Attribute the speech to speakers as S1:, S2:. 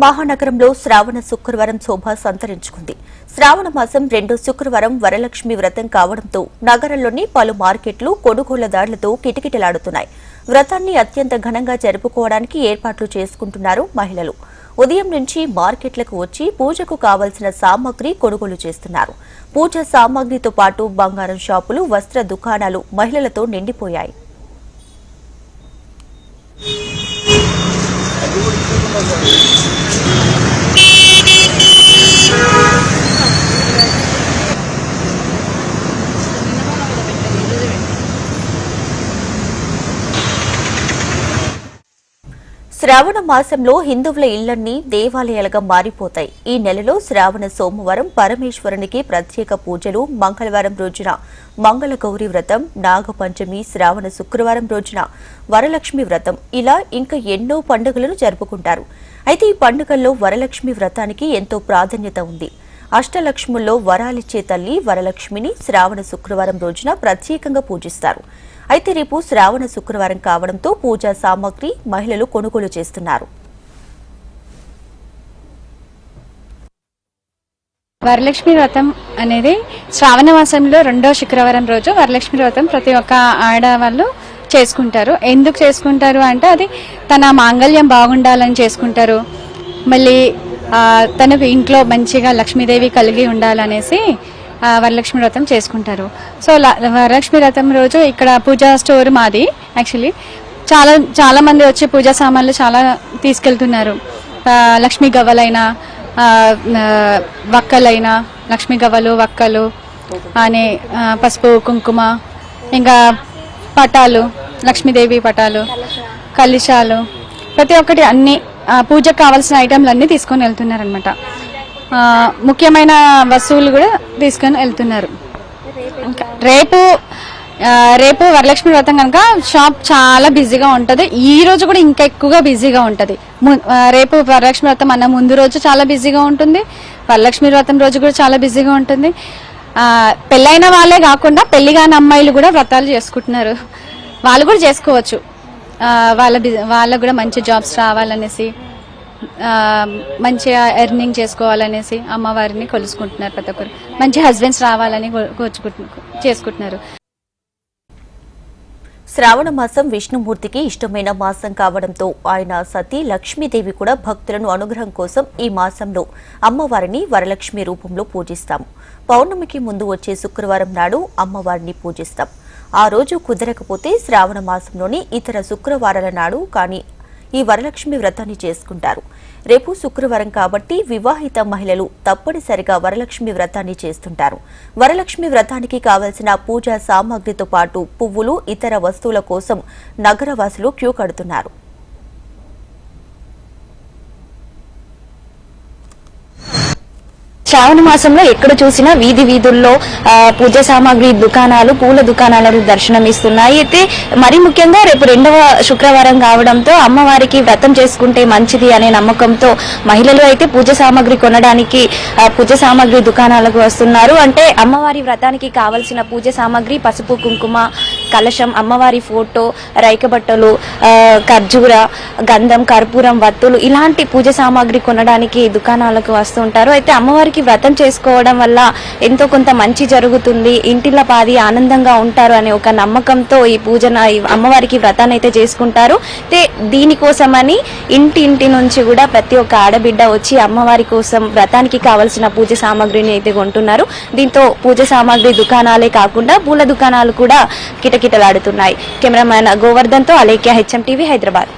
S1: మహానగరంలో శ్రావణ శుక్రవారం శోభ సంతరించుకుంది. శ్రావణ మాసం రెండో శుక్రవారం వరలక్ష్మి వ్రతం కావడంతో నగరంలోని పలు మార్కెట్లు కొనుగోలుదారులతో కిటకిటలాడుతున్నాయి. వ్రతాన్ని అత్యంత ఘనంగా జరుపుకోవడానికి ఏర్పాట్లు చేసుకుంటున్నారు మహిళలు. ఉదయం నుంచి మార్కెట్లకు వచ్చి పూజకు కావలసిన సామాగ్రి కొనుగోలు చేస్తున్నారు. పూజ సామాగ్రితో పాటు బంగారం షాపులు వస్త్ర దుకాణాలు మహిళలతో నిండిపోయాయి. శ్రావణ మాసంలో హిందువుల ఇళ్ళన్నీ దేవాలయాలుగా మారిపోతాయి. ఈ నెలలో శ్రావణ సోమవారం పరమేశ్వరునికి ప్రత్యేక పూజలు మంగళవారం రోజున మంగళగౌరి వ్రతం నాగపంచమి శ్రావణ శుక్రవారం రోజున వరలక్ష్మి వ్రతం. ఇలా ఇంకా ఎన్నో పండుగలను జరుపుకుంటారు. అయితే ఈ పండుగల్లో వరలక్ష్మి వ్రతానికి ఎంతో ప్రాధాన్యత ఉంది. అష్టలక్ష్ముల్లో వరాలిచ్చే తల్లి వరలక్ష్మిని శ్రావణ శుక్రవారం రోజున ప్రత్యేకంగా పూజిస్తారు. అయితే రేపు శ్రావణ శుక్రవారం కావడంతో పూజా సామాగ్రి మహిళలు కొనుగోలు చేస్తున్నారు.
S2: వరలక్ష్మి వ్రతం అనేది శ్రావణ మాసంలో రెండో శుక్రవారం రోజు వరలక్ష్మి వ్రతం ప్రతి ఒక్క ఆడవాళ్ళు చేసుకుంటారు. ఎందుకు చేసుకుంటారు అంటే అది తన మాంగళ్యం బాగుండాలని చేసుకుంటారు. మళ్ళీ తనకు ఇంట్లో మంచిగా లక్ష్మీదేవి కలిగి ఉండాలనేసి వరలక్ష్మి వ్రతం చేసుకుంటారు. సో ల- వరలక్ష్మి వ్రతం రోజు ఇక్కడ పూజా స్టోర్ మాది యాక్చువల్లీ. చాలా చాలా మంది వచ్చి పూజా సామాన్లు చాలా తీసుకెళ్తున్నారు. లక్ష్మీ గవ్వలైనా వక్కలైనా లక్ష్మీ గవ్వలు వక్కలు అని పసుపు కుంకుమ ఇంకా పటాలు లక్ష్మీదేవి పటాలు కలిశాలు ప్రతి ఒక్కటి అన్ని పూజకు కావాల్సిన ఐటెంలన్నీ తీసుకొని వెళ్తున్నారనమాట ముఖ్యమైన వస్తువులు కూడా తీసుకొని వెళ్తున్నారు. ఇంకా రేపు రేపు వరలక్ష్మి వ్రతం కనుక షాప్ చాలా బిజీగా ఉంటుంది. ఈ రోజు కూడా ఇంకా ఎక్కువగా బిజీగా ఉంటుంది. ము- రేపు వరలక్ష్మి వ్రతం అన్న ముందు రోజు చాలా బిజీగా ఉంటుంది. వరలక్ష్మి వ్రతం రోజు కూడా చాలా బిజీగా ఉంటుంది. పెళ్ళైన వాళ్ళే కాకుండా పెళ్ళి కాని అమ్మాయిలు కూడా వ్రతాలు చేసుకుంటున్నారు. వాళ్ళు కూడా చేసుకోవచ్చు. వాళ్ళ వాళ్ళకు కూడా మంచి జాబ్స్ రావాలనేసి మంచిగా ఎర్నింగ్ చేసుకోవాలనేసి అమ్మవారిని కొలుసుకుంటున్నారు ప్రతి ఒక్కరు. మంచి హస్బెండ్స్ రావాలని చేసుకుంటున్నారు.
S1: శ్రావణ మాసం విష్ణుమూర్తికి ఇష్టమైన మాసం కావడంతో ఆయన సతీ లక్ష్మీదేవి కూడా భక్తులను అనుగ్రహం కోసం ఈ మాసంలో అమ్మవారిని వరలక్ష్మి రూపంలో పూజిస్తాము. పౌర్ణమికి ముందు వచ్చే శుక్రవారం నాడు అమ్మవారిని పూజిస్తాం. ఆ రోజు కుదరకపోతే శ్రావణ మాసంలోని ఇతర శుక్రవారాల నాడు కానీ ఈ వరలక్ష్మి వ్రతాన్ని చేసుకుంటారు. రేపు శుక్రవారం కాబట్టి వివాహిత మహిళలు తప్పనిసరిగా వరలక్ష్మి వ్రతాన్ని చేస్తుంటారు. వరలక్ష్మి వ్రతానికి కావలసిన పూజా సామాగ్రితో పాటు పువ్వులు ఇతర వస్తువుల కోసం నగరవాసులు క్యూ కడుతున్నారు.
S3: శ్రావణ మాసంలో ఎక్కడ చూసినా వీధి వీధుల్లో పూజ సామాగ్రి దుకాణాలు పూల దుకాణాలను దర్శనమిస్తున్నాయి. అయితే మరి ముఖ్యంగా రేపు రెండవ శుక్రవారం కావడంతో అమ్మవారికి వ్రతం చేసుకుంటే మంచిది అనే నమ్మకంతో మహిళలు అయితే పూజ సామాగ్రి కొనడానికి పూజ సామాగ్రి దుకాణాలకు వస్తున్నారు. అంటే అమ్మవారి వ్రతానికి కావలసిన పూజ సామాగ్రి పసుపు కుంకుమ కలశం అమ్మవారి ఫోటో రైకబట్టలు ఖర్జూర గంధం కర్పూరం వత్తులు ఇలాంటి పూజ సామాగ్రి కొనడానికి దుకాణాలకు వస్తుంటారు అయితే అమ్మవారికి వ్రతం చేసుకోవడం వల్ల ఎంతో కొంత మంచి జరుగుతుంది. ఇంటిలో పాది ఆనందంగా ఉంటారు అనే ఒక నమ్మకంతో ఈ పూజన అమ్మవారికి వ్రతాన్ని అయితే చేసుకుంటారు. అయితే దీనికోసమని ఇంటి ఇంటి నుంచి కూడా ప్రతి ఒక్క ఆడబిడ్డ వచ్చి అమ్మవారి కోసం వ్రతానికి కావలసిన పూజ సామాగ్రిని అయితే కొంటున్నారు. దీంతో పూజ సామాగ్రి దుకాణాలే కాకుండా పూల దుకాణాలు కూడా కిటకిటలాడుతున్నాయి. కెమెరామ్యాన్ గోవర్ధన్తో అలేఖ్య హెచ్ఎం టీవీ హైదరాబాద్.